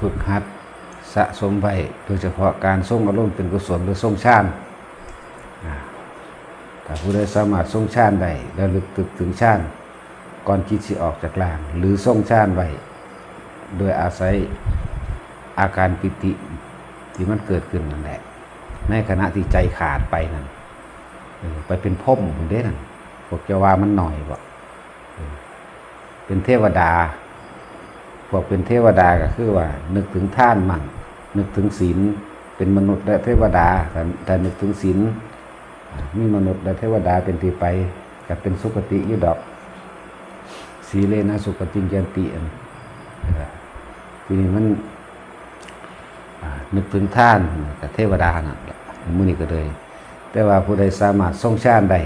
ฝึกหัดสะสมไว้โดยเฉพาะการทรงอารมณ์เป็นกุศลหรือทรงฌานอ่าถ้าผู้ใดสามารถทรงฌานได้ระลึกตึกถึงฌานก่อนจิตสิออกจากลางหรือทรงฌานไว้โดยอาศัยอาการปิติที่มันเกิดขึ้นนั่นแหละในขณะที่ใจขาดไปนั่นไปเป็นพ่มผมเด้นั่นพวกเจาว่ามันหน่อยบ่เป็นเทวดา พวกเป็นเทวดาก็คือว่า นึกถึงท่านมั่งนึกถึงศีลเป็นมนุษย์และเทวดาแต่แต่นึกถึงศีลมีมนุษย์และเทวดาเป็นที่ไปก็เป็นสุคติยุดอกสีเลนะสุคติยันติอันทีนี้มันนึกถึงท่านกับเทวดาน่ะมือนี้ก็เลย แต่ว่าผู้ใดสามารถทรงชาติได้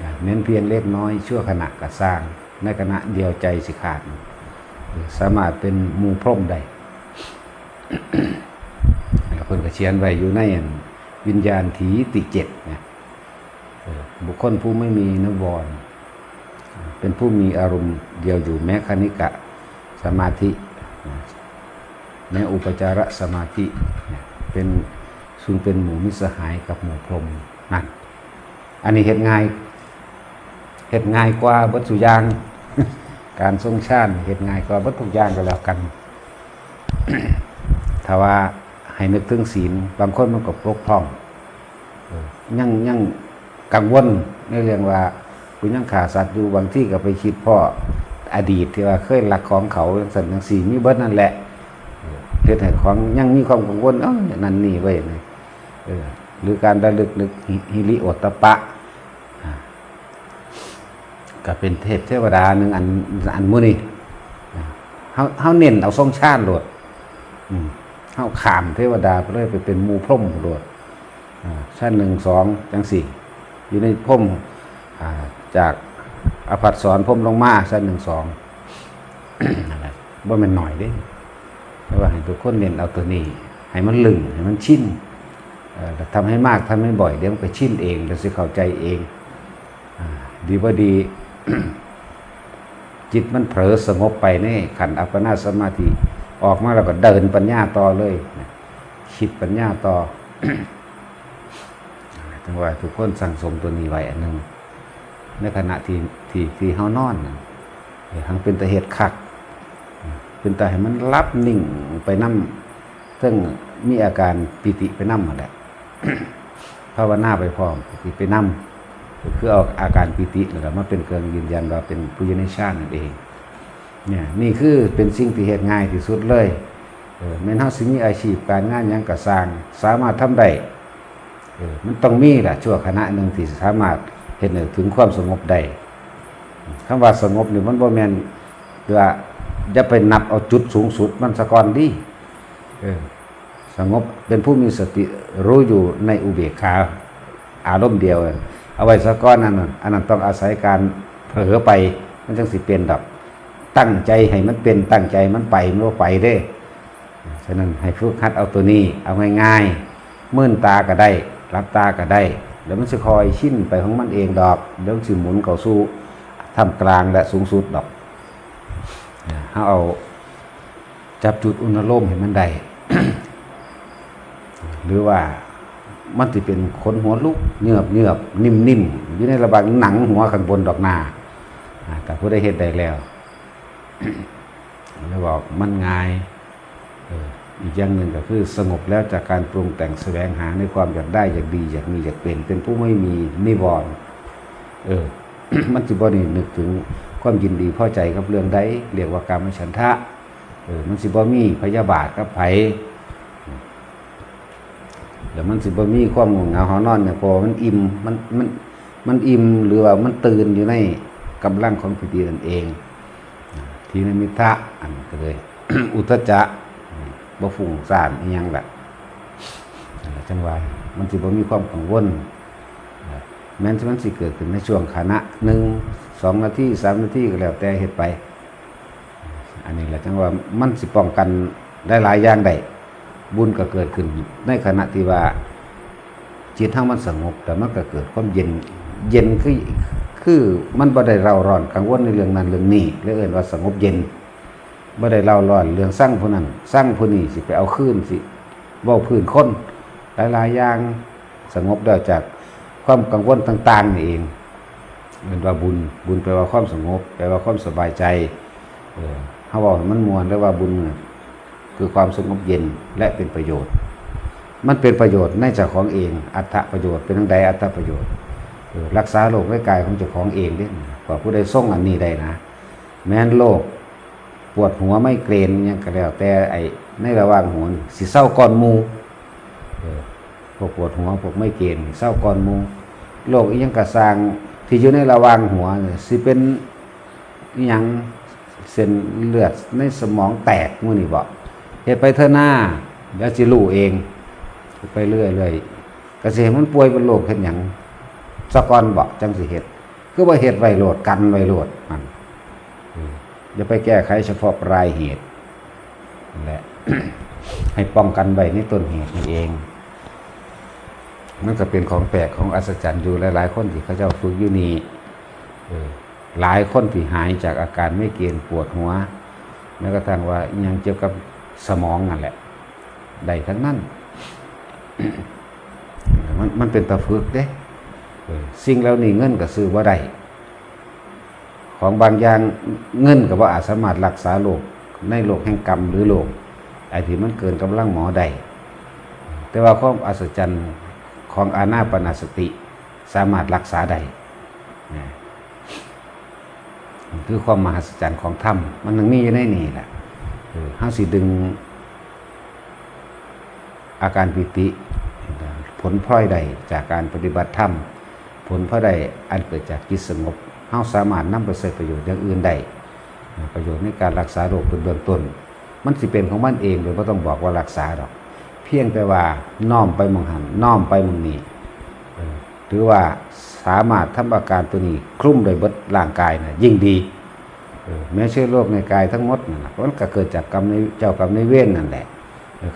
อ่าแม้นเพียงเล็กน้อยชั่วขณะก็สร้าง ในขณะเดียวใจสิขาด สามารถเป็นมูพรหมได้แล้วคนก็เขียนไว้อยู่ในวิญญาณถีติเจ็ดนี่ยเออบุคคลผู้ไม่มีนวร เป็นผู้มีอารมณ์เดียวอยู่แม้คณิกะสมาธิแม้อุปจารสมาธิเป็นซึ่งเป็นหมู่มิสหายกับหมู่พรมนั่นอันนี้เห็ดง่ายเห็ดง่ายกว่าบัตสุยาง การทรงชาติเห็ดง่ายกว่าบัตทุกอย่างก็แล้วกัน ถ้าว่าให้นึกถึงศีล บางคนมันก็ปกพร่องยังยังกังวลในเรื่องว่าคุณยังขาสัตว์อยู่บางที่ก็ไปคิดพ่ออดีตที่ว่าเคยหลักของเขาสันนังสีมีเบิดนั่นแหละเออเฮ็ดให้ของยังมีความกังวลเออนั่นนี่ไว้เลยหรือการระลึกนึกฮิริโอตปะ ก็เป็นเทพเทวดาหนึ่งอันอันมื้อนี้เฮาเฮาเน้นเอาทรงชาติโลดเขาขามเทวดาไปเลยไปเป็นมูพรมโดดอ่าชั้นหนึ่งสองจังสี่อยู่ในพรมจากอภัสสรพรมลงมาชั้นหนึ่งสองว่ามันหน่อยเด้แต่ว่าให้ทุกคนเน้นเอาตัวนี้ ให้มันลึงให้มันชินเอ่อแต่ทำให้มากทำให้บ่อยเดี๋ยวมันก็ชินเองแล้วสิเข้าใจเอง ดีว่าดี จิตมันเผลอสงบไปในขันอัปปนาสมาธิ ออกมาแล้วก็เดินปัญญาต่อเลยคิดปัญญาต่อจังว่าทุกคนสั่งสมตัวนี้ไว้อันหนึ่งในขณะที่ที่ที่เฮานอนน่ะทั้งเป็นตะเหตุคัก เป็นตาให้มันรับนิ่งไปนั่มซึ่งมีอาการปิติไปนั่มมาแหละภาวนาไปพร้อมปิติไปนั่ม คือเอาอาการปิตินั่นแหละมาเป็นเครื่องยืนยันว่าเป็นผู้ยในชาตินั่นเองเนี่ยนี่คือเป็นสิ่งที่เหตุง่ายที่สุดเลยเออแม้นเฮาสิมีอาชีพการงานยังก็สร้างสามารถทำได้เออมันต้องมีล่ะชั่วขณะหนึ่งที่สามารถเห็นถึงความสงบได้คำว่าสงบนี่มันบ่แม่นว่าอย่าไปนับเอาจุดสูงสุดมันสะก่อนดีเออสงบเป็นผู้มีสติรู้อยู่ในอุเบกขาอารมณ์เดียว เอาไว้สะก้อนนั่นอันนั้นต้องอาศัยการเผลอไป มันจังสิเป็นดอก ตั้งใจให้มันเป็นตั้งใจมันไปมันก็ไปเด้ฉะนั้นให้ฝึกหัดเอาตัวนี้ เอาง่ายๆมื่นตาก็ได้ รับตาก็ได้เดี๋ยวมันจะคอยชินไปของมันเองดอกเดี๋ยวสิหมุนเข้าสู่ทำกลางและสูงสุดดอกเฮาเอาจับจุดอุณโลมให้มันได้หรือว่า มันจะเป็นขนหัวลุกเนือบเนือบนิ่มนิ่มอยู่ในระบางหนังหัวข้างบนดอกนาอ่าแต่ผู้ได้เห็นได้แล้วแล้วบอกมันง่ายอออีกอย่างหนึ่งก็คือสงบแล้วจากการปรุงแต่งแสวงหาในความอยากได้อยากดีอยากมีอยากเป็น เป็นผู้ไม่มีนิวรณ์เออ มันสิบ่นี่นึกถึงความยินดีพอใจกับเรื่องใดเรียกว่ากรรมฉันทะเออมันสิบ่มีพยาบาทกับไผ เดี๋ยวมันสิบ่มีความง่วงเหงาหอนอนเนี่ยพอมันอิ่มมันมันมันอิ่มหรือว่ามันตื่นอยู่ในกำลังของปิตินั่นเอง ทีนมิทะอันก็เลย อุทจจะบ่ฟุ้งซ่านอีหยังแบบจังหวะมันสิบ่มีความกังวลแม้นมันสิเกิดขึ้นในช่วงขณะหนึ่งสองนาทีสามนาทีก็แล้วแต่เหตุไป อันนี้แหละจังว่ามันสิป้องกันได้หลายอย่างได้ บุญก็เกิดขึ้น ในขณะที่ว่าจิตทั้งมันสงบแต่มันก็เกิดความเย็นเย็นคือคือมันบ่ได้เราร้อนกังวลในเรื่องนั้นเรื่องนี้เรียกเอิ้นว่าสงบเย็นบ่ได้เล่าร้อนเรื่องสร้างผู้นั้นสร้างผู้นี้สิไปเอาคืนสิเว้าพื้นคนหลายๆอย่างสงบได้จากความกังวลต่างๆนี่เองเป็นว่าบุญบุญแปลว่าความสงบแปลว่าความสบายใจเออเฮาบอกมันมวลแล้วว่าบุญ คือความสงบเย็นและเป็นประโยชน์ มันเป็นประโยชน์ในเจ้าของเอง อัตถประโยชน์เป็นทั้งใดอัตถประโยชน์รักษาโรคไว้กายของเจ้าของเองเด้กว่าผู้ใดส่งอันนี้ได้นะ แม้นโรคปวดหัวไม่เกรนยังก็แล้วแต่ไอ้ในระหว่างหัวสิเศร้าก่อนมูเออพวกปวดหัวพวกไม่เกรนเศร้าก่อนมูโรคยังกระสร้างที่อยู่ในระหว่างหัวสิเป็นยังเส้นเลือดในสมองแตกมื้อนี่บ่ เฮ็ดไปเถอหน้าเดี๋ยวสิรู้เอง ไปเรื่อยเรื่อยกระเสมันป่วยเป็นโรคเห็นหยังสะกอนบอกจังสิเห็ดคือว่าเห็ดไวโรดกันไวโรดมันอย่าไปแก้ไขเฉพาะปลายเหตุนั่แหละให้ป้องกันไว้ในต้นเหตุนี่เองมันก็เป็นของแปลกของอัศจรรย์อยู่หลาย ๆ คนที่เขาเจ้าฝึกอยู่นี่หลายคนที่หายจากอาการไม่เกณฑ์ปวดหัวแม้กระทั่งว่ายังเกี่ยวกับ สมองนั่นแหละได้ทั้งนั้น มันมันเป็นตะฝึกเด้สิ่งแล้วนี่เงินก็ซื้อว่าได้ของบางอย่างเงินก็ว่าอาจสามารถรักษาโรคในโรคแห่งกรรมหรือโรคไอ้ที่มันเกินกำลังหมอได้แต่ว่าความอัศจรรย์ของอานาปนาสติ สามารถรักษาได้คือความมหัศจรรย์ของธรรมมันนึงมีอยู่ในนี่แหละ ห้าสิดึง อาการปิติ ผลพลอยใดจากการปฏิบัติธรรม ผลพลอยใดอันเกิดจากจิตสงบเฮาสามารถนำไปใช้ประโยชน์อย่างอื่นได้ประโยชน์ในการรักษาโรคเป็นเบื้องต้น มันสิเป็นของมันเองโดยไม่ต้องบอกว่ารักษาหรอก เพียงแต่ว่าน้อมไปมองหันน้อมไปมองนี้หรือว่าสามารถทำอาการตัวนี้คลุ้มโดยบดร่างกายนะยิ่งดี แม้เชื้อโรคในกายทั้งหมดนั่นนะมันก็เกิดจากกรรมในเจ้ากรรมในเวรนั่นแหละ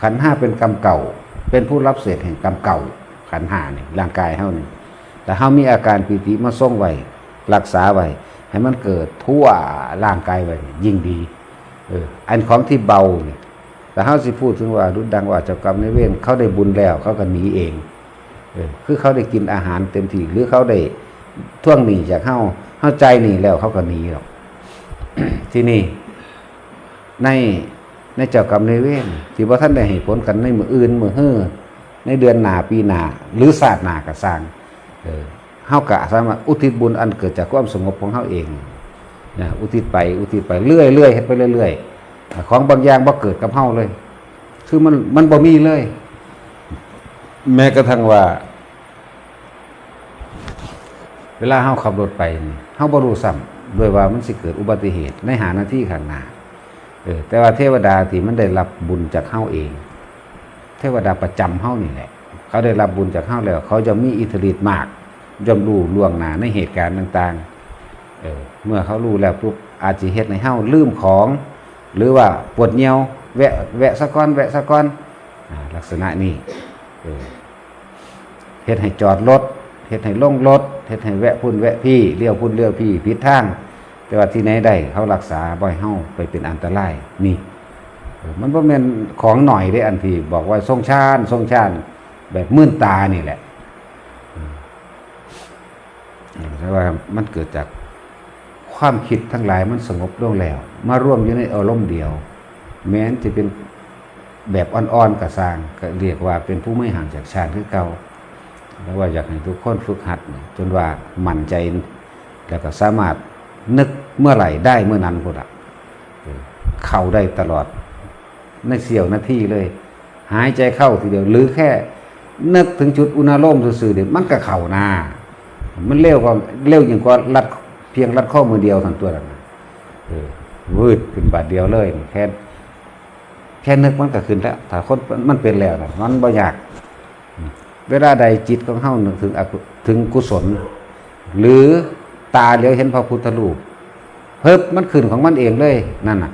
ขันห้าเป็นกรรมเก่า เป็นผู้รับเศษแห่งกรรมเก่า ขันห้านี่ร่างกายเฮานี่แต่เฮามีอาการปีติมาส่งไว้รักษาไว้ให้มันเกิดทั่วร่างกายไว้ยิ่งดีเอออันของที่เบาเนี่ยแต่เฮาสิพูดถึงว่ารุดดังว่าเจ้ากรรมในเวรเขาได้บุญแล้วเขาก็หนีเองเออคือเขาได้กินอาหารเต็มที่หรือเขาได้ท่วงหนีจากเฮาเฮาใจหนีแล้วเขาก็หนีหรอก ที่นี่ ในในเจ้ากรรมในายเวรที่ว่าท่านได้ให้ผลกันในมืออื่นมือเฮือในเดือนหนาปีหนาหรือศาสตร์หนากระสร้างเฮากะสามารถอุทิศบุญอันเกิดจากความสงบของเฮาเองนะอุทิศไปอุทิศไปเรื่อยเรื่อยเฮ็ดไปเรื่อยๆของบางอย่างบ่เกิดกับเฮาเลย คือมันมันบ่มีเลย แม้กระทั่งว่า เวลาเฮาขับรถไปเฮาบ่รู้ซ้ำ ด้วยว่ามันสิเกิดอุบัติเหตุในหาหน้าที่ข้างหน้าเออแต่ว่าเทวดาที่มันได้รับบุญจากเฮาเอง เทวดาประจำเฮานี่แหละ เขาได้รับบุญจากเฮาแล้ว เขาจะมีอิทธิฤทธิ์มากย่อมรู้ล่วงหน้าในเหตุการณ์ต่างๆเออเมื่อเขารู้แล้วปุ๊บอาจจะเฮ็ดให้เฮาลืมของ หรือว่าปวดเหี่ยวแวะแวะสะก้อนแวะสะก้อนลักษณะนี้เออเฮ็ดให้จอดรถ เฮ็ดให้ลงรถเฮ็ดให้แวะพุ่นแวะพี่เลี้ยวพุ่นเลี้ยวพี่ผิดทาง แต่ว่าที่ไหนได้เขารักษาบ่อยเฮาไปเป็นอันตรายนี่มันบ่แม่นของหน่อยได้อันที่บอกว่าทรงชาญทรงชาญแบบมื่นตานี่แหละแต่ว่ามันเกิดจากความคิดทั้งหลายมันสงบลงแล้ว มาร่วมอยู่ในอารมณ์เดียว แม้นจะเป็นแบบอ่อนๆกระสร้างก็เรียกว่าเป็นผู้ไม่ห่างจากชาติคือเก่า แล้วว่าอยากให้ทุกคนฝึกหัด จนว่ามั่นใจ แล้วก็สามารถนึกเมื่อไหร่ได้เมื่อนั้นพุทธะเข้าได้ตลอดในเสี้ยวนาทีเลย หายใจเข้าทีเดียวหรือแค่ นึกถึงจุดอุณาโลมซื่อๆเดี๋ยวมันก็เข่าหน้ามันเร็วกว่าเร็วยิ่งกว่ารัดเพียงรัดข้อมือเดียวทั้งตัวนั่นะเออวืดขึ้นบาดเดียวเลยแค่แค่นึกมันก็ขึ้นแล้วถ้าคนมันเป็นแล้วนะมันบ่ยาก เวลาใดจิตของเฮานึกถึงถึงกุศล หรือตาเลียวเห็นพระพุทธรูปเพิ่มมันขึ้นของมันเองเลยนั่นน่ะ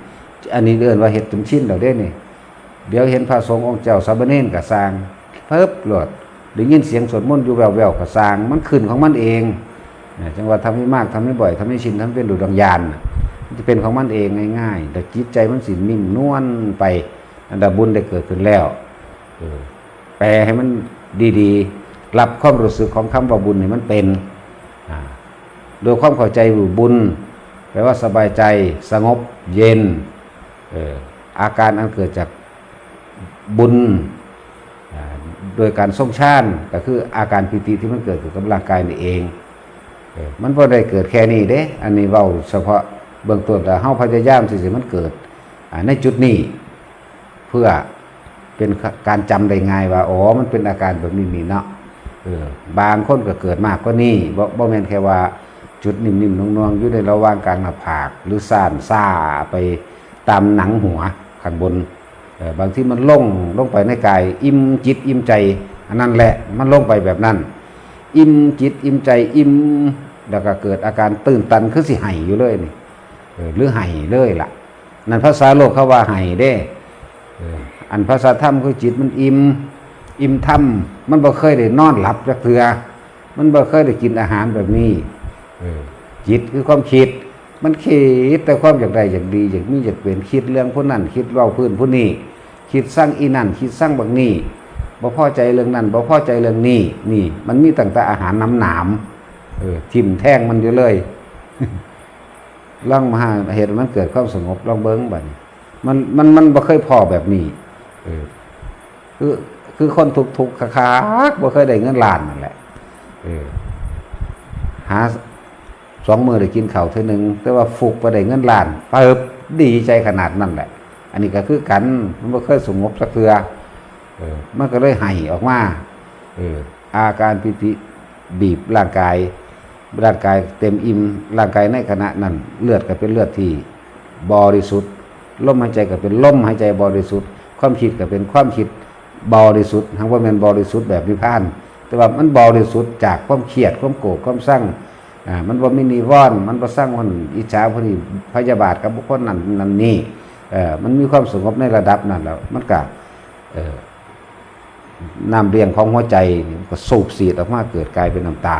อันนี้เรียกว่าเห็ดจนชิ้นเราได้นี่เดี๋ยวเห็นพระสงฆ์องค์เจ้าสามเณรกับสางเพิ่มหลดได้ยินเสียงสวดมนต์อยู่แววๆกับสางมันขึ้นของมันเองจังหว่าทำให้มากทำให้บ่อยทำให้ชินทำให้เป็นดูดังยานจะเป็นของมันเองง่ายๆแต่จิตใจมันสินิ่มนวลไปอันดาบุญได้เกิดขึ้นแล้วแปลให้มัน ดีๆรับความรู้สึกของคำว่าบุญให้มันเป็นโดยความเข้าใจว่บุญแปลว่าสบายใจสงบเย็นอาการอันเกิดจากบุญโดยการทรงชาติก็คืออาการปิติที่มันเกิดกับร่างกายนี่เอง มันบ่ได้เกิดแค่นี้เด้ อันนี้เว้าเฉพาะเบื้องต้นแต่เฮาพยายามสิสิมันเกิดในจุดนี้เพื่อ เป็นการจำได้ง่ายว่าอ๋อมันเป็นอาการแบบนี้นี่เนาะเออบางคนก็เกิดมากกว่านี้บ่บ่แม่นแค่ว่าจุดนิ่มๆนวลๆอยู่ในระหว่างกลางหน้าผาก หรือซ่านซ่าไปตามหนังหัวข้างบนเออบางที่มันลงลงไปในกาย อิ่มจิตอิ่มใจ อันนั้นแหละมันลงไปแบบนั้น อิ่มจิตอิ่มใจอิ่มแล้วก็เกิดอาการตื่นตันคือสิไห้อยู่เลยนี่เออหรือไห้เลยล่ะ นั่นภาษาโลกเขาว่าไห้เด้เอันภาษาธรรมคือจิตมันอิ่มอิ่มธรรมมันบ่เคยได้นอนหลับจักเทือมันบ่เคยได้กินอาหารแบบนี้อจิตคือความคิด มันคิดแต่ความอยากได้อยากดีอยากมีอยากเป็นคิดเรื่องผู้นั้นคิดเล่าพื้นผู้นี้คิดสร้างอีนั่นคิดสร้างบางนี้บ่พอใจเรื่องนั้นบ่พอใจเรื่องนี้นี่ มันมีตั้งแต่อาหารน้ำหนามเออทิ่มแท่งมันอยู่เลยลองมาหาเหตุมันเกิดความสงบลองเบิ้งบัดนี้มันมันมันบ่เคยพอแบบนี้ คือคือคนทุกทุกข์คาๆบ่เคยได้เงินล้านนั่นแหละหาสองมือได้กินข้าวเท่านึง แต่ว่าฟุกไปได้เงินล้านเปิบดีใจขนาดนั้นแหละ อันนี้ก็คือกันมันบ่เคยสงบสักเทือเออมันก็เลยไห่ออกมาอออาการปิติบีบร่างกาย ร่างกายเต็มอิ่มร่างกายในขณะนั้น เลือดก็เป็นเลือดที่บริสุทธิ์ลมหายใจก็เป็นลมหายใจบริสุทธิ์ ความคิดก็เป็นความคิดบริสุทธิ์ทั้งว่ามันบริสุทธิ์แบบนิพานแต่ว่ามันบริสุทธิ์จากความเครียดความโกรธความสร้างอ่ามันว่าไม่นิวรณ์มันบ่สร้างคนอิจฉาคนนี้พยาบาทกับบุคคลนั้นนั่นนี่เออมันมีความสงบในระดับนั้นแล้วมันก็เออน้ำเลี้ยงของหัวใจก็สูบสีดออกมาเกิดกลายเป็นน้ำตา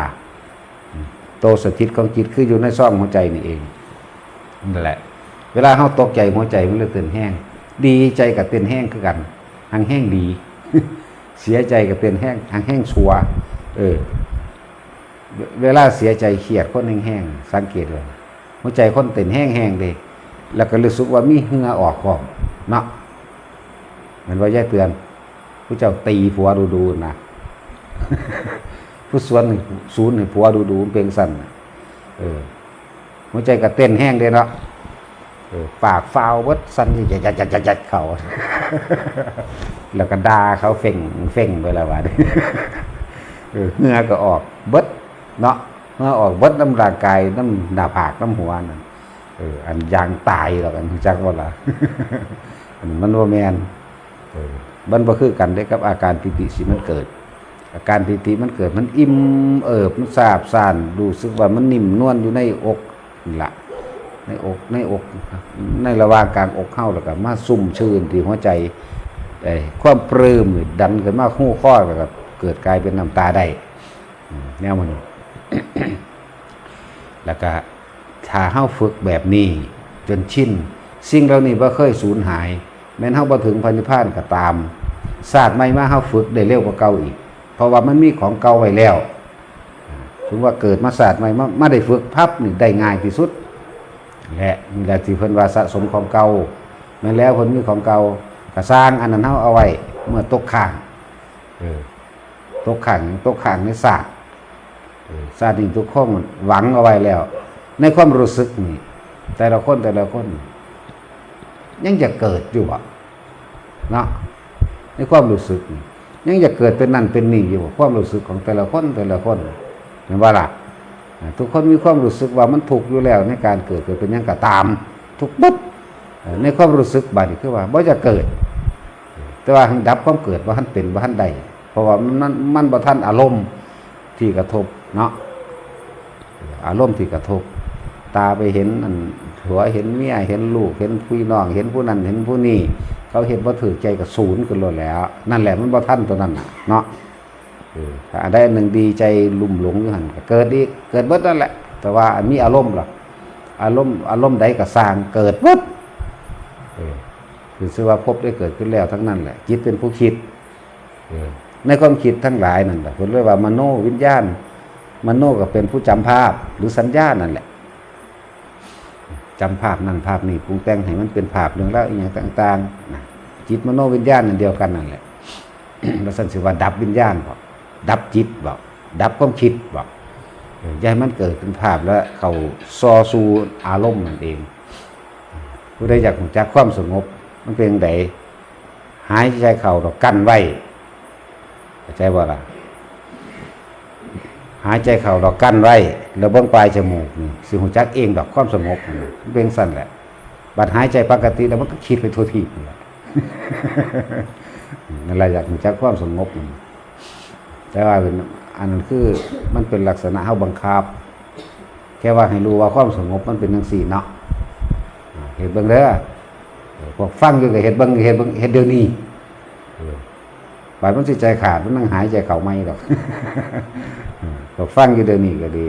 โตสถิตของจิตคืออยู่ในซ่องหัวใจนี่เองนั่นแหละ เวลาเขาตกใจหัวใจมันเลยเต้นแห้ง ดีใจกับเต้นแห้งคือกันหางแห้งดี เสียใจกับเต้นแห้งหางแห้งชัวเออ เวลาเสียใจเครียดคนแห้งๆสังเกตเลยหัวใจคนเต้นแห้งๆเลยแล้วก็รู้สึกว่ามีเหงื่อออกก่อนเนาะเหมือนว่าแยกเตือนผู้เจ้าตีผัวดูดูๆนะผู้สวนนี่ศูนย์นี่ผัวดูดูๆเป็นสั่นเออหัวใจก็เต้นแห้งเลยเนาะ ปากฟาววัดสันจัดจัดจัดจัดเขา แล้วก็ด่าเขาเฟ่งเฟ่งไปล้ววะเออเหงื่อก็ออกเบิดเนาะเหงื่อออกเบิดน้ำร่างกายน้ำหน้าผากน้ำหัวนั่นเอออันยางตายหรอกอันจักว่าล่ะอันมันว่าแมนเออมันบ่คือกันได้กับอาการปิติสิมันเกิด อาการปิติมันเกิดมันอิ่มเอิบมันซาบซ่านรู้สึกว่ามันนิ่มนวลอยู่ในอกนี่ละ ในอกในอกในระหว่างกลางอกเข้าแล้วก็มาซุ่มชื่นที่หัวใจไอ้ความปลื้มดันขึ้นมาคู่ข้อแล้วก็เกิดกลายเป็นน้ำตาได้อืมแนวมันแล้วก็ถ้าเฮาฝึกแบบนี้ จนชินสิ่งเหล่านี้บ่เคยสูญหาย แม้นเฮาบ่ถึงพันธิพานก็ตามศาสตร์ใหม่มาเฮาฝึกได้เร็วกว่าเก่าอีก เพราะว่ามันมีของเก่าไว้แล้วถึงว่าเกิดมาศาสตร์ใหม่มามาได้ฝึกพับนี่ได้ง่ายที่สุด และนี่แหละที่เพิ่นว่าสะสมของเก่าแม้แล้วเพิ่นมีของเก่าก็สร้างอันนั้นเฮาเอาไว้เมื่อตกข้างเออตกข้างตกข้างในศาสตร์ซาดิงทุกคนหวังเอาไว้แล้ว ในความรู้สึกนี่แต่ละคนแต่ละคน ยังจะเกิดอยู่บ่เนาะในความรู้สึก ยังจะเกิดเป็นนั่นเป็นนี่อยู่ความรู้สึกของแต่ละคนแต่ละคนเห็นว่าล่ะ ทุกคนมีความรู้สึกว่ามันถูกอยู่แล้วในการเกิดเกิดเป็นยังก็ตาม ทุกปุ๊บในความรู้สึกบัดนี้คือว่าบ่จะเกิด แต่ว่าหันดับความเกิดว่าท่านเป็นว่าท่านใดเพราะว่ามันมันบ่ท่านอารมณ์ที่กระทบเนาะอารมณ์ที่กระทบ ตาไปเห็นอันหัวเห็นเมียเห็นลูกเห็นพี่น้อง เห็นผู้นั้นเห็นผู้นี้เขาเห็นว่าถือใจกับศูนย์กันเลยแล้ว นั่นแหละมันบ่ท่านตัวนั้นเนาะ เออถ้าอันใดหนึ่งดีใจลุ่มหลงอยู่หันก็เกิดอีเกิดเบิดนั่นแหละ แต่ว่ามีอารมณ์หรออารมณ์อารมณ์ใดก็สร้างเกิดวัดเออคือชื่อว่าพบได้เกิดขึ้นแล้วทั้งนั้นแหละจิตเป็นผู้คิดเออในความคิดทั้งหลายนั่นแหละผมเรียกว่ามโนวิญญาณมโนก็เป็นผู้จำภาพหรือสัญญานั่นแหละจำภาพนั่นภาพนี้ปรุงแต่งให้มันเป็นภาพเรื่องแล้วอย่างต่างๆนะจิตมโนวิญญาณนั่นเดียวกันนั่นแหละแล้วสันสิว่าดับวิญญาณบอ ดับจิตบอกดับความคิดบอกอย่าให้มันเกิดเป็นภาพแล้วเขาซอซูอารมณ์นั่นเองผู้ใดอยากจักความสงบ มันเป็นไดหายใจเข่าเรากั้นไว้ใจบ่าล่ะหายใจเข่าเรากั้นไว้แล้วเบื้องปลายจมูกนี่สิหูจักเองดอกความสงบมันเป็นสั้นแหละบัดหายใจปกติแล้วมันก็คิดไปทั่วที่นั่นแหละนั่นแหละอยากหูจักความสงบนั่ แต่ว่าเป็นอันนั้นคือมันเป็นลักษณะเฮาบังคับ แค่ว่าให้รู้ว่าความสงบมันเป็นจังซี่เนาะเห็นเบิ่งเด้อพวกฟังอยู่ก็เห็นเบิ่งเห็นเบิ่งเห็นเดี๋ยวนี้เออบาดมันสิใจขาดมันนั่งหายใจเข้าไม่ดอกก็ฟังอยู่เดี๋ยวนี้ก็ดี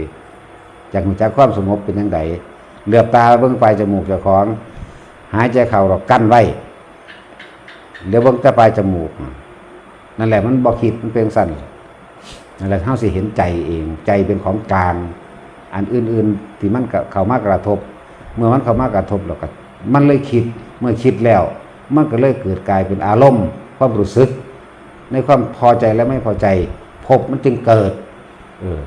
จากหูจักความสงบเป็นยังไงเหลือบตาเบิ้งปลายจมูกเจ้าของ หายใจเข้าเรากั้นไว้เดี๋ยวเบิ้งแต่ปลายจมูก นั่นแหละมันบอกคิดมันเป็นสั้น นั่นแหละเท่าสิเห็นใจเอง ใจเป็นของกลาง อันอื่นๆที่มันเข้ามากระทบ เมื่อมันเข้ามากระทบแล้วก็มันเลยคิดเมื่อคิดแล้ว มันก็เลยเกิดกลายเป็นอารมณ์ ความรู้สึก ในความพอใจและไม่พอใจ พบมันจึงเกิด เออ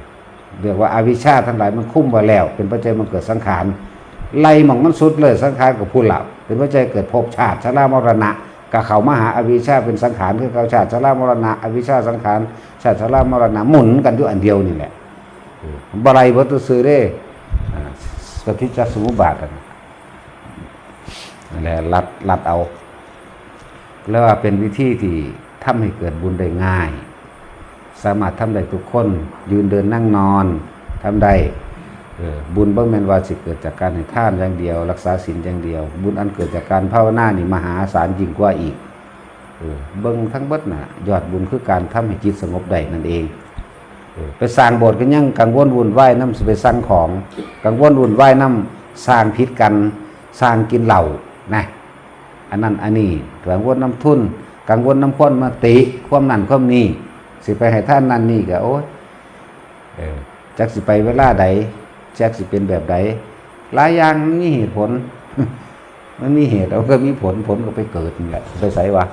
เรียกว่าอาวิชชาทั้งหลายมันคุ้มไว้แล้ว เป็นปัจจัยมันเกิดสังขารไล่หมองมันสุดเลยสังขารกับผู้หลับเป็นปัจจัยเกิดภพชาติชรามรณะ กับเขามาหาอวิชชาเป็นสังขารคือเขาชาติชรามรณะอวิชชาสังขารชาติชรามรณะหมุนกันอยู่อันเดียวนี่แหละเออบรวัตถุซื้อได้อ่สถิจจสมุบาทกันนั่นแหละรัดรัดเอา แล้วว่าเป็นวิธีที่ทำให้เกิดบุญได้ง่าย สามารถทำได้ทุกคน ยืนเดินนั่งนอนทำได้ บุญบ่แม่นว่าสิเกิดจากการให้ทานอย่างเดียว รักษาศีลอย่างเดียว บุญอันเกิดจากการภาวนานี่มหาศาลยิ่งกว่าอีกเออบิ่งทั้งเบิดน่ะ ยอดบุญคือการทำให้จิตสงบได้นั่นเองเออไปสร้างโบสถ์ก็ยังกังวลวุ่นวายนำสิไปสร้างของกังวลวุ่นวายนำสร้างพิษกันสร้างกินเหล้านะอันนั้นอันนี้กังวลน้ำทุนกังวลน้ำข้นมาติ ความนั่นความนี้สิไปให้ท่านนั่นนี่ก็โอ้ยจักสิไปเวลาใด จักสิเป็นแบบใดหลายอย่างมันมีเหตุผล มันมีเหตุแล้วก็มีผลผลก็ไปเกิดนี่แหละไปใส่วะ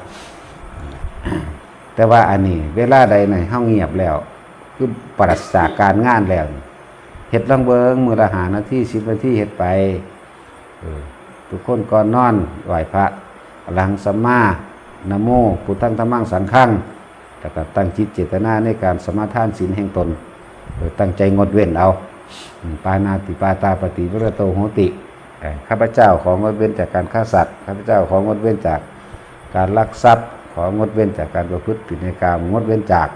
แต่ว่าอันนี้ เวลาใดในห้องเงียบแล้ว คือปราศจากการงานแล้วเห็ดลังเบิงมือละหานาที่สิบนาที่เห็ดไปทุกคนก่อนนอนไหวพระอรหังสัมมานะโมพุทธังธรรมังสังฆังแล้วก็ตั้งจิตเจตนาในการสมาทานศีลแห่งตนโดยตั้งใจงดเว้นเอา ปานาติปาตาปฏิวรโตโหติข้าพเจ้าของงดเว้นจากการฆ่าสัตว์ข้าพเจ้าของงดเว้นจากการลักทรัพย์ ของงดเว้นจากการประพฤติผิดในกามงดเว้นจาก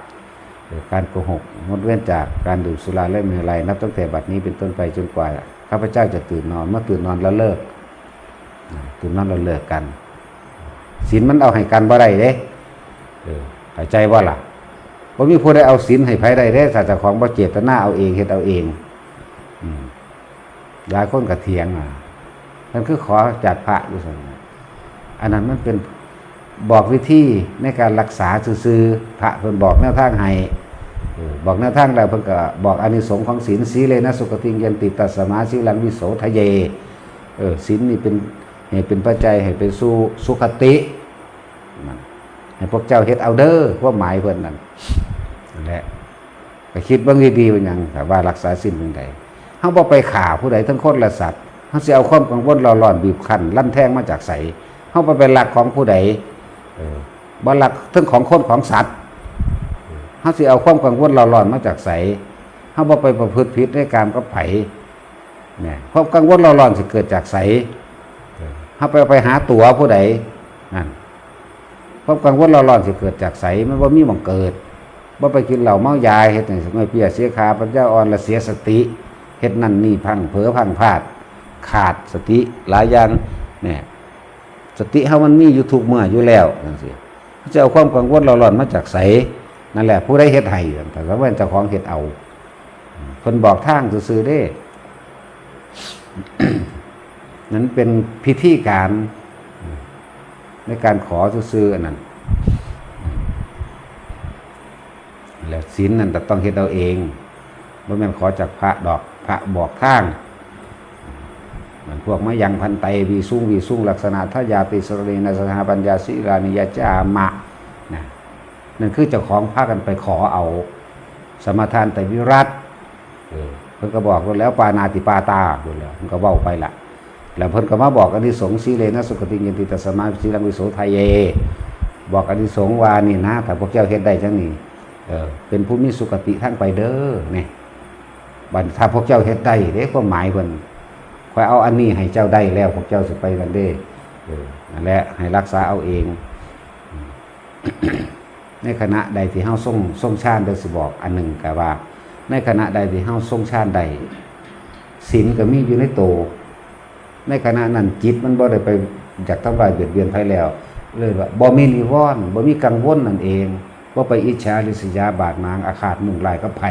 การโกหกงดเว้นจากการดื่มสุราและเมลัยนับตั้งแต่บัดนี้เป็นต้นไปจนกว่าข้าพเจ้าจะตื่นนอนเมื่อตื่นนอนแล้วเลิกตื่นนอนแล้วเลิกกันศีลมันเอาให้กันบ่ได้เด้เออเข้าใจว่าล่ะบ่มีผู้ใดเอาศีลให้ไผได้เด้ถ้าเจ้าของบ่เจตนาเอาเองเฮ็ดเอาเอง หลายคนก็เถียงอะมันคือขอจากพระอยู่ซั่นน่ะอันนั้นมันเป็นบอกวิธีในการรักษาซื่อๆพระเพิ่นบอกแนวทางให้บอกแนวทางแล้วเพิ่นก็บอกอานิสงส์ของศีลสีเลนะสุขติงยันติตัสสมาสีลังวิโสทะเยเออศีลนี่เป็นให้เป็นปัจจัยให้เป็นสู่สุขติให้พวกเจ้าเฮ็ดเอาเด้อควาหมายเพิ่นนั่นนั่นแหละก็คิดบิ่งดีๆว่าหยังแต่ว่ารักษาศีลเป็นใด เฮาบ่ไปฆ่าผู้ใดทั้งคนและสัตว์เฮาสิเอาความกังวลร้อนบีบคั้นลั่นแทงมาจากไสเฮาบ่ไปลักของผู้ใดเออบ่หลักเรื่องของคนของสัตว์เฮาสิเอาความกังวลร้อนมาจากไสเฮาบ่ไปประพฤติผิดในการกับไผเนี่ยความกังวลร้อนๆสิเกิดจากไสเออเฮาไปไปหาตัวผู้ใดนั่นความกังวลร้อนๆสิเกิดจากไสมันบ่มีหม่องเกิดบ่ไปกินเหล้าเมายาเฮ็ดให้สมัยเปียเสียขาปัญญาอ่อนและเสียสติ เฮ็ดนั่นนี่พังเผลอพังพลาด ขาดสติหลายอย่างเนี่ยสติเฮามันมีอยู่ทุกเมื่ออยู่แล้วจังซี่จะเอาความกังวลเราหลอนมาจากไสนั่นแหละ ผู้ใดเฮ็ดให้แต่ว่าเจ้าของเฮ็ดเอาเพิ่นบอกทางซื่อๆเด้ นั้นเป็นพิธีการในการขอซื้อๆนนั้นแล้วศีลนั่นแต่ต้องเฮ็ดเอาเองบ่แม่นขอจากพระดอก พระบอกทางเหมันพวกมะยังพันไตวีสุ่งวีสุ่งลักษณะทายาติสรีนสถาปัญญาสิรานิยจามะนะนั่นคือเจ้าของพากันไปขอเอา สมทานแต่วิรัตเพิ่นก็บอกแล้วปานาติปาตาพูดแล้วเพิ่นก็เว้าไปละแล้วเพิ่นก็มาบอกอันที่สงสีเลนะสุขติยันติตสมาสีลังวิโสทายเย บอกอันที่สงวานี่นะถ้าพวกเจ้าเฮ็ดได้จังนี้เออเป็นผู้มีสุขติทั้งไปเด้อเนี่ย บัดถ้าพวกเจ้าเฮ็ดได้เด้ความหมายเพิ่นคอยเอาอันนี้ให้เจ้าได้แล้วพวกเจ้าสิไปกันเด้เออนั่นแหละให้รักษาเอาเอง ในขณะใดที่เฮาทรงทรงชาติได้สิบอกอันหนึ่งก็ว่า ในขณะใดที่เฮาทรงชาติใดศีลก็มีอยู่ในโต ในขณะนั้นจิตมันบ่ได้ไปอยากทำลายเบียดเบียนใครแล้ว เลยว่าบ่มีนิวรณ์บ่มีกังวลนั่นเองว่าไปอิจฉาริษยาบาดหมางอาฆาตมุ่งลายกับไผ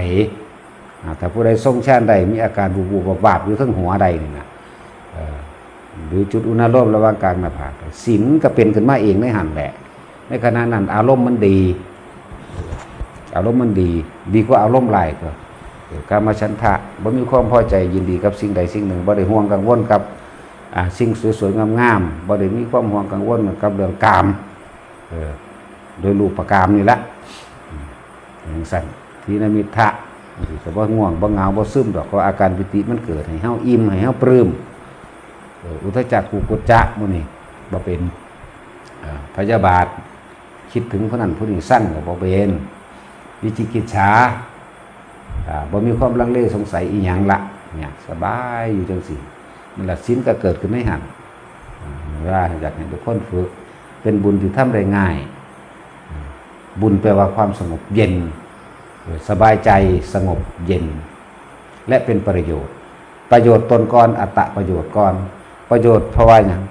ถ้าผู้ใดทรงแชาติใดมีอาการบูบูบาบๆอยู่ทั้งหัวใดนี่นะหรือจุดอุณหภูมิระหว่างกลางหน้าผากศีลก็เป็นขึ้นมาเองในหันแหละ ในขณะนั้น อารมณ์มันดี อารมณ์มันดี ดีกว่าอารมณ์ลายก็การมาชันทะบ่มีความพอใจยินดีกับสิ่งใดสิ่งหนึ่งบ่ได้ห่วงกังวลกับสิ่งสวยๆงามๆบ่ได้มีความห่วงกังวลกับเรื่องกามโดยรูปประกามนี่ละอย่างสั่นทีนมิทะ ก็บ่ง่วงบ่เหงาบ่ซึมดอกก็อาการปิติมันเกิดให้เฮาอิ่มให้เฮาปลื้มอุทจักกุกุจะมื้นี้บ่เป็นพยาบาท คิดถึงคนนั้นผู้นี้สั้นกับบ่เป็นวิจิกิจฉาอ่าบ่มีความลังเลสงสัยอีหยังละเนี่ยสบายอยู่จังสินั่นแหละสิ้นก็เกิดขึ้นในหันอ่าว่าอยากให้ทุกคนฝึก เป็นบุญที่ทำได้ง่าย บุญแปลว่าความสงบเย็น สบายใจสงบเย็น และเป็นประโยชน์ ประโยชน์ตนก่อนอัตตะประโยชน์ก่อน ประโยชน์เพราะว่าอย่าง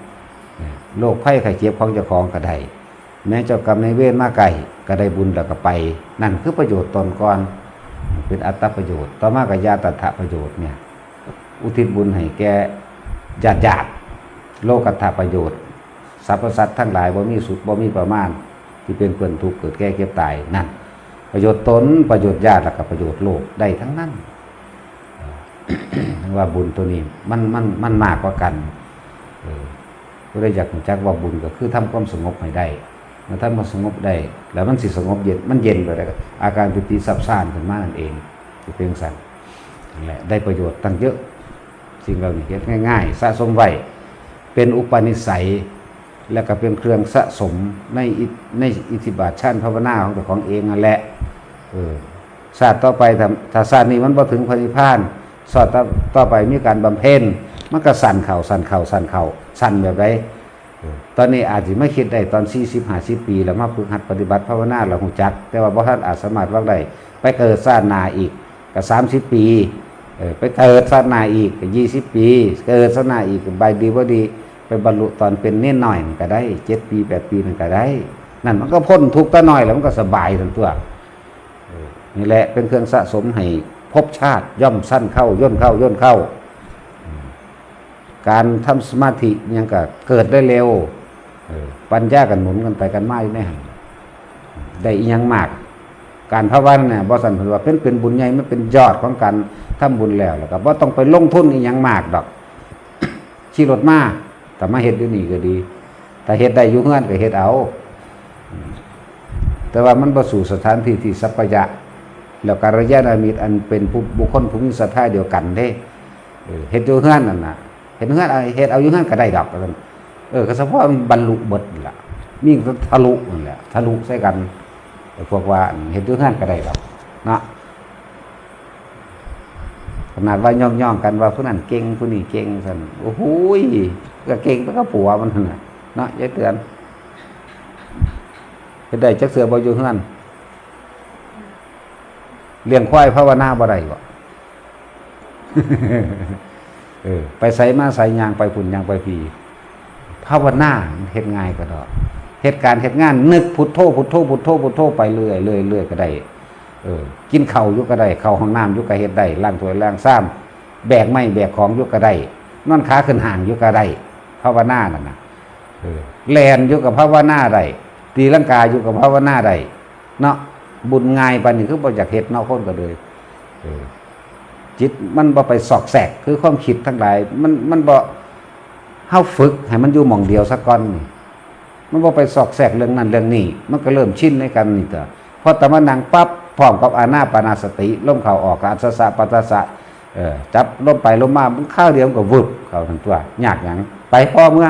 โรคไข้ไข้เจ็บของเจ้าของก็ได้แม้เจ้ากรรมในเวรมาไก่ก็ได้บุญแล้วก็ไป นั่นคือประโยชน์ตนก่อนเป็นอัตตประโยชน์ ต่อมากับญาตถะประโยชน์เนี่ยอุทิศบุญให้แก่ญาติญาติโลกัตถะประโยชน์สรรพสัตว์ทั้งหลายบ่มีสุดบ่มีประมาณ ที่เป็นเพื่อนทุกข์เกิดแก่เก็บตายนั่น ประโยชน์ตนประโยชน์ญาติแล้วก็ประโยชน์โลกได้ทั้งนั้นว่าบุญตัวนี้มันมันมันมากกว่ากันก็ได้อยากจักว่าบุญก็คือทำความสงบให้ได้เมื่อท่านมาสงบได้ แล้วมันสิสงบเย็นมันเย็นไปแล้วอาการปิติสับซ่านขึ้นมานั่นเองที่เป็นสันนั่นแหละได้ประโยชน์ตั้งเยอะสิ่งเหล่านี้เฮ็ดง่าย ๆ สะสมไว้เป็นอุปนิสัย แล้วก็เป็นเครื่องสะสมในอิในอิทธิบาทชั้นภาวนาของตัวของเองนั่นแหละเออศาสตร์ต่อไปถ้าศาสตร์นี้มันพอถึงพระนิพานศาสตร์ต่อไปมีการบำเพ็ญมันก็สั่นเข่าสั่นเข่าสั่นเข่าสั่นแบบไรตอนนี้อาจจะไม่คิดได้ตอน4 0 50ปี แล้วมาฝึกหัดปฏิบัติภาวนาเราหูจัก แต่ว่าพระท่านอาจสามารถว่าได้ไปเกิดศาสนาอีกก็30ปีเออไปเกิดศาสนาอีกก็20ปี เกิดศาสนาอีกใบดีว่าดี ไปบรรลุตอนเป็นเน้นหน่อยมันก็ได้เจ็ดปีแปดปีมันก็ได้ นั่นมันก็พ้นทุกข์ตะหน่อยแล้วมันก็สบายทั้งตัวนี่แหละเป็นเครื่องสะสมให้ภพชาติย่อมสั้นเข้าย่นเข้าย่นเข้า การทำสมาธิยังก็เกิดได้เร็วปัญญากันหมุนกันไปกันมาอยู่ในหันได้อีหยังมาก การภาวนาเนี่ยบอสันพิ่นว่าเป็นเป็นบุญใหญ่ไมันเป็นยอดของการทำบุญแล้วแล้วก็บ่ต้องไปลงทุนอีหยังมากดอกขี่รถมา แต่มาเฮ็ดอยู่นี่ก็ดี แต่เฮ็ดได้อยู่เฮือนก็เฮ็ดเอา แต่ว่ามันบ่สู่สถานที่ที่สัพพยะ แล้วการระยะนามิตรอันเป็นผู้บุคคลผู้มีศรัทธาเดียวกันเด้เออเฮ็ดอยู่เฮือนนั่นน่ะเฮ็ดเฮือนเอาเฮ็ดเอาอยู่เฮือนก็ได้ดอกกันเออก็เฉพาะบรรลุเบิดล่ะมีแต่ทะลุนั่นแหละทะลุใส่กันพวกว่าเฮ็ดอยู่เฮือนก็ได้ดอกนะ ขนาดว่าย่องย่องๆกันว่าผู้นั้นเก่งผู้นี้เก่งสันโอ้โหก็เก่งแล้วก็ผัวมันน่ะเนาะยายเตือนเฮ็ดได้จักเสือบ่อยู่เฮือนเลี้ยงควายภาวนาบ่ได้บ่เออ ไปใส่มาใส่ยางไปพุ่นยางไปพีภาวนาเฮ็ดง่ายก็ดอกเหตุการณ์เฮ็ดงาน นึกพุทโธพุทโธพุทโธพุทโธไปเรื่อยเรื่อยเรื่อยก็ได้ เออกินเข้ายุกก็ได้เข้าห้องน้ำยุกก็เฮ็ดได้ล้างถ้วยล้างซ้ำแบกไม้แบกของยุกก็ได้นอนขาขึ้นห่างยู่ก็ได้ภาวนานั่นนะแลนยู่กับภาวนาได้ตีลังกาอยู่กับภาวนาได้เนาะบุญง่ายปานนี้คือบ่อยากเฮ็ดเนาะคนก็เลยจิตมันบ่ไปสอกแสกคือความคิดทั้งหลาย มันมันบ่เฮาฝึกให้มันอยู่หม่องเดียวซะก่อนมันบ่ไปสอกแสกเรื่องนั้นเรื่องนี้ มันก็เริ่มชินในกันนี่ต่อพอตะมานั่งปั๊บ พร้อมกับอาณาปนาสติล่มเข่าออกอารสะสะปัสสะจับล่มไปล่มมาข้าวเดียวกับวึบเข่าทั้งตัว ยากอย่างไปพ่อเมื่อ